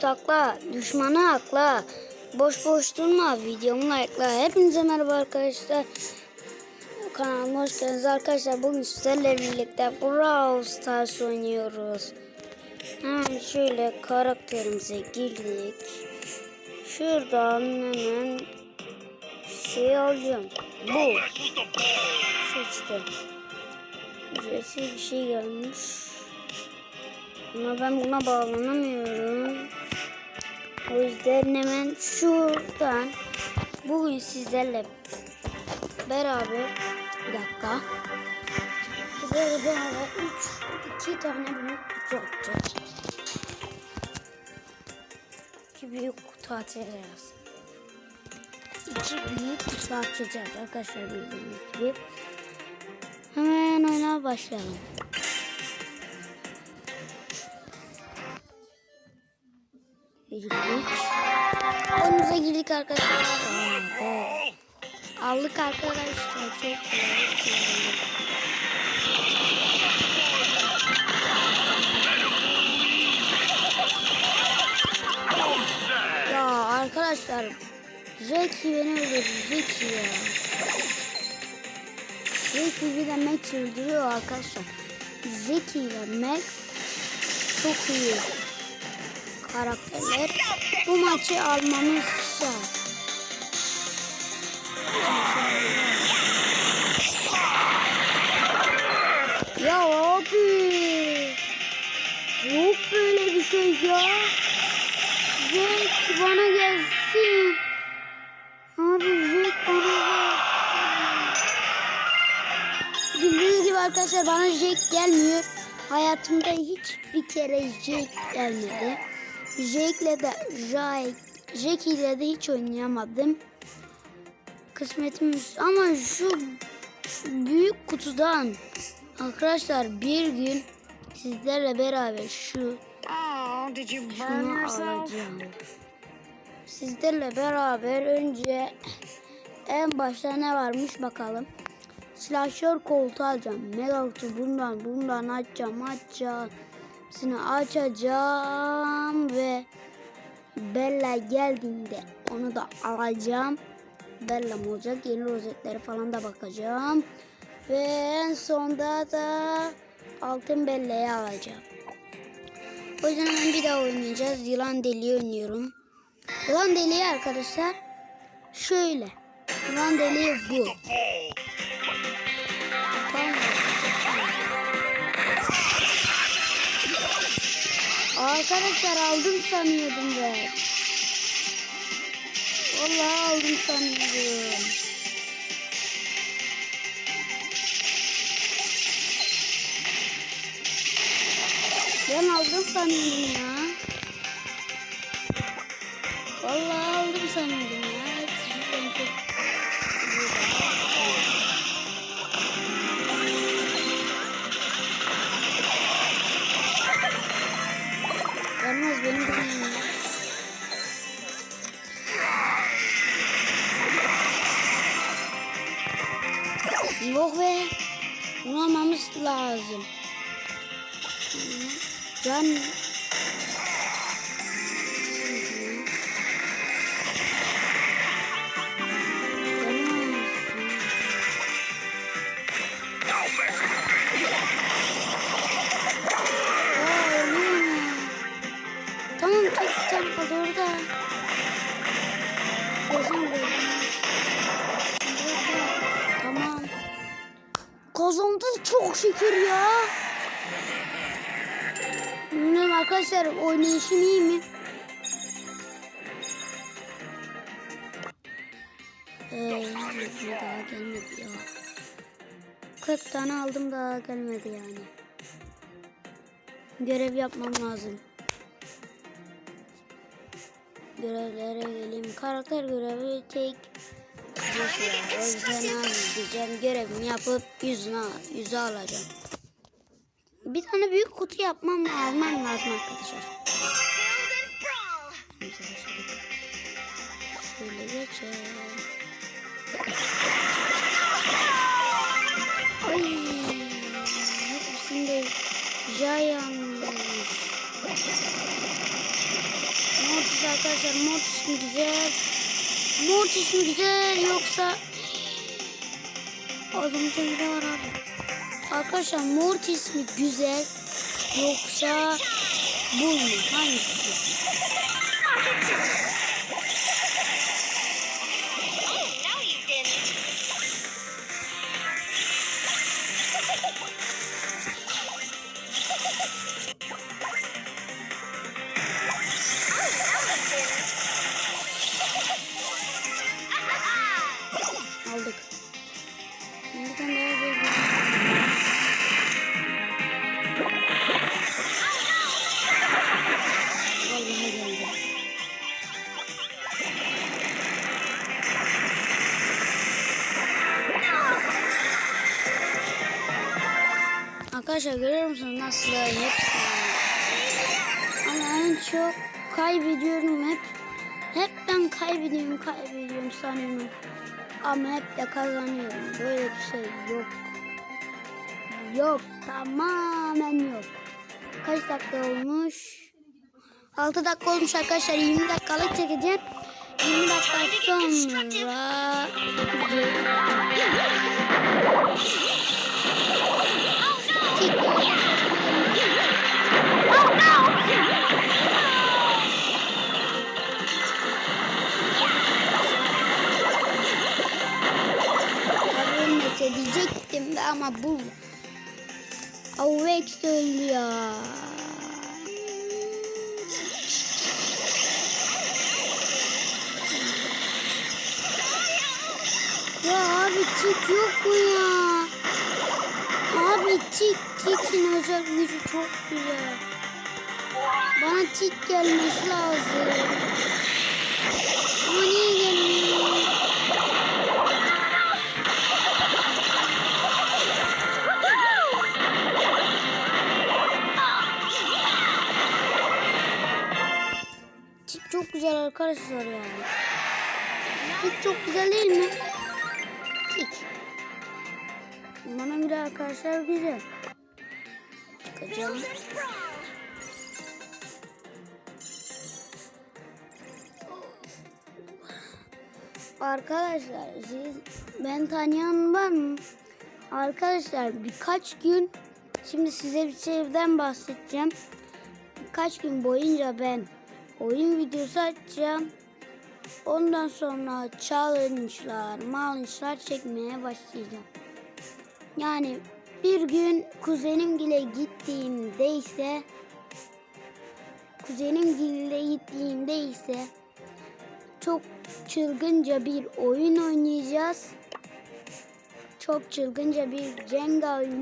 takla, düşmanı akla. Boş boş durma, videomu like'la. Hepinize merhaba arkadaşlar. Kanalıma hoş geldiniz arkadaşlar. Bugün sizlerle birlikte Brawl Stars oynuyoruz. Hemen şöyle karakterimize girdik. Şuradan hemen şey alacağım. Bu. Seçtim. Ücretsiz bir şey gelmiş. Ama ben buna bağlanamıyorum. O yüzden hemen şuradan bugün sizlerle beraber bir dakika. Sizlerle beraber 3 2 tane büyük kutu atacağız. İki büyük kutu açacağız. İki büyük kutu açacağız arkadaşlar bildiğiniz gibi. Hemen oyuna başlayalım. Girdik. Oyunumuza girdik arkadaşlar. Aldık arkadaşlar. Çok güzel. Ya arkadaşlar Jackie beni öldürdü. Jackie ya. Jackie bir de Max öldürüyor arkadaşlar. Jackie ile Max çok iyi karakterler. Bu maçı almamız şart. Ya abi. Yok böyle bir şey ya. Jack bana gelsin. Abi Jack bana gelsin. Bildiğiniz gibi arkadaşlar bana Jack gelmiyor. Hayatımda hiçbir kere Jack gelmedi. Jack'le de Jack, Jack ile de hiç oynayamadım. Kısmetim ama şu büyük kutudan arkadaşlar bir gün sizlerle beraber şu şunu alacağım. Sizlerle beraber önce en başta ne varmış bakalım. Slasher koltuğu alacağım. Mega kutu bundan bundan açacağım açacağım. Hepsini açacağım ve Bella geldiğinde onu da alacağım. Bella'm olacak. Yeni rozetleri falan da bakacağım. Ve en sonda da altın Bella'yı alacağım. O yüzden hemen bir daha oynayacağız. Yılan deliği oynuyorum. Yılan deliği arkadaşlar şöyle. Yılan deliği bu. Tamam. Arkadaşlar aldım sanıyordum ben. Vallahi aldım sanıyordum. Ben aldım sanıyordum ya. Vallahi aldım sanıyordum Yok be. Bunu almamız lazım. Can. Kazandık çok şükür ya. Bilmiyorum arkadaşlar oynayışım iyi mi? Ee, daha gelmedi ya. 40 tane aldım daha gelmedi yani. Görev yapmam lazım. Görevlere geleyim. Karakter görevi tek Joshua. O yüzden gideceğim. Görevimi yapıp yüzünü, yüzü alacağım. Bir tane büyük kutu yapmam almam lazım arkadaşlar. Şöyle geçelim. Ay, hepsinde Giant. kararsız arkadaşlar. Mortis güzel? Mortis mi güzel yoksa Adımda bile var abi. Arkadaşlar Mortis mi güzel yoksa bu mu? Hangisi? Arkadaşlar görüyor musunuz nasıl hepsi ama en çok kaybediyorum hep. Hep ben kaybediyorum, kaybediyorum sanıyorum. Ama hep de kazanıyorum. Böyle bir şey yok. Yok, tamamen yok. Kaç dakika olmuş? 6 dakika olmuş arkadaşlar. 20 dakikalık çekeceğim. 20 dakika sonra de ama bu Avex öldü ya. Ya abi tik yok mu ya? Abi tik tikin özel gücü çok güzel. Bana tik gelmesi lazım. Ama niye gelmiyor? Arkadaşlar ya. Tik çok güzel değil mi? Tik. Bana göre arkadaşlar güzel. Çıkacağım. Arkadaşlar siz ben tanıyan var mı? Arkadaşlar birkaç gün şimdi size bir şeyden bahsedeceğim. Birkaç gün boyunca ben oyun videosu açacağım. Ondan sonra challenge'lar, malenge'lar çekmeye başlayacağım. Yani bir gün kuzenimgile gittiğimde ise kuzenimgile gittiğimde ise çok çılgınca bir oyun oynayacağız. Çok çılgınca bir Jenga oyunu